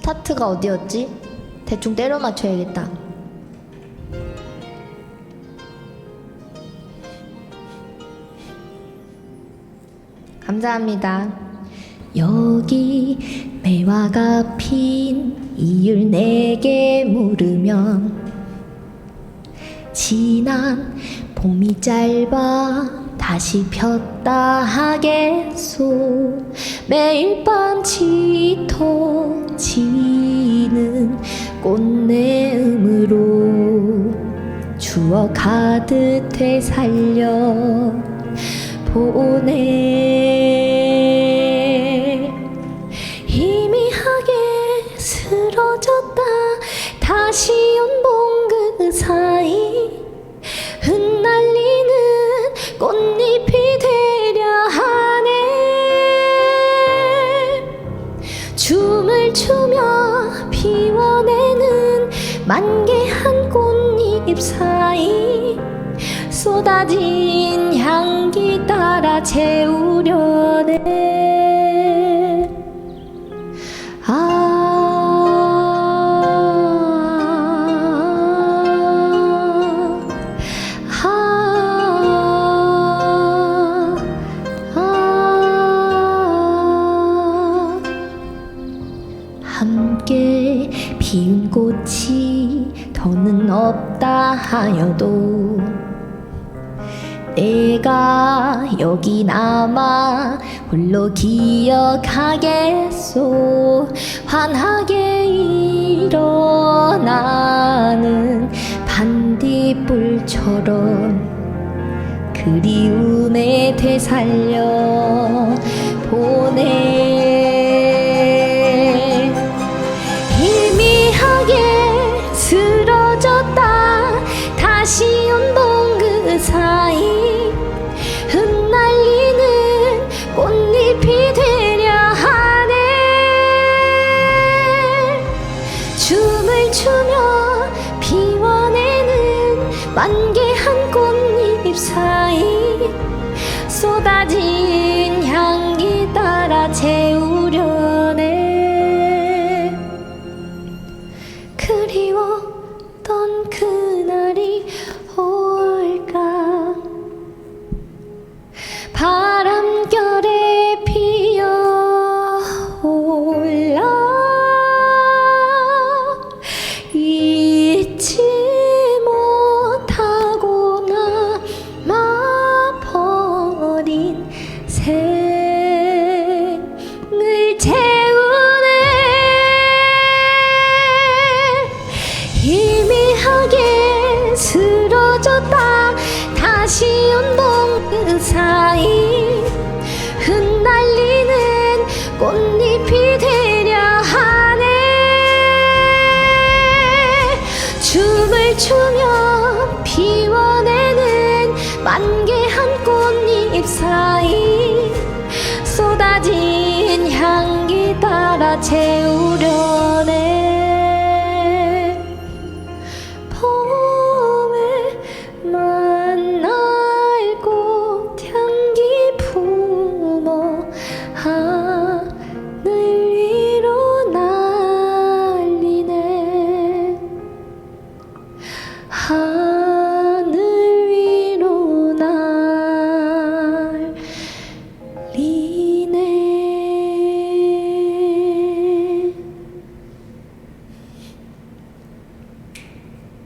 스타트가 어디였지? 대충 때려 맞춰야겠다. 감사합니다. 여기 매화가 핀 이율 내게 물으면 지난 봄이 짧아 다시 폈다 하겠소 매일 밤 짙어 지는 꽃내음으로 추억 가득 되살려 보내. 희미하게 쓰러졌다. 다시 연봉 그 사이 흩날리는 꽃잎이 되려 하네 춤을 추며 피워내는 만개한 꽃잎 사이 쏟아진 향기 따라 채우려네. 아, 함께 피운 꽃이 더는 없다 하여도 내가 여기 남아 홀로 기억하겠소. 환하게 일어나는 반딧불처럼 그리움에 되살려 보내 춤을 추며 피워내는 만개 한 꽃잎 사이 쏟아진 향기 따라 채우려네. 그리웠던 그날이 올까? 바 연봉 그 사이 흩날리는 꽃잎이 되려 하네. 춤을 추며 피워내는 만개 한 꽃잎 사이 쏟아진 향기 따라 채우려네 哈。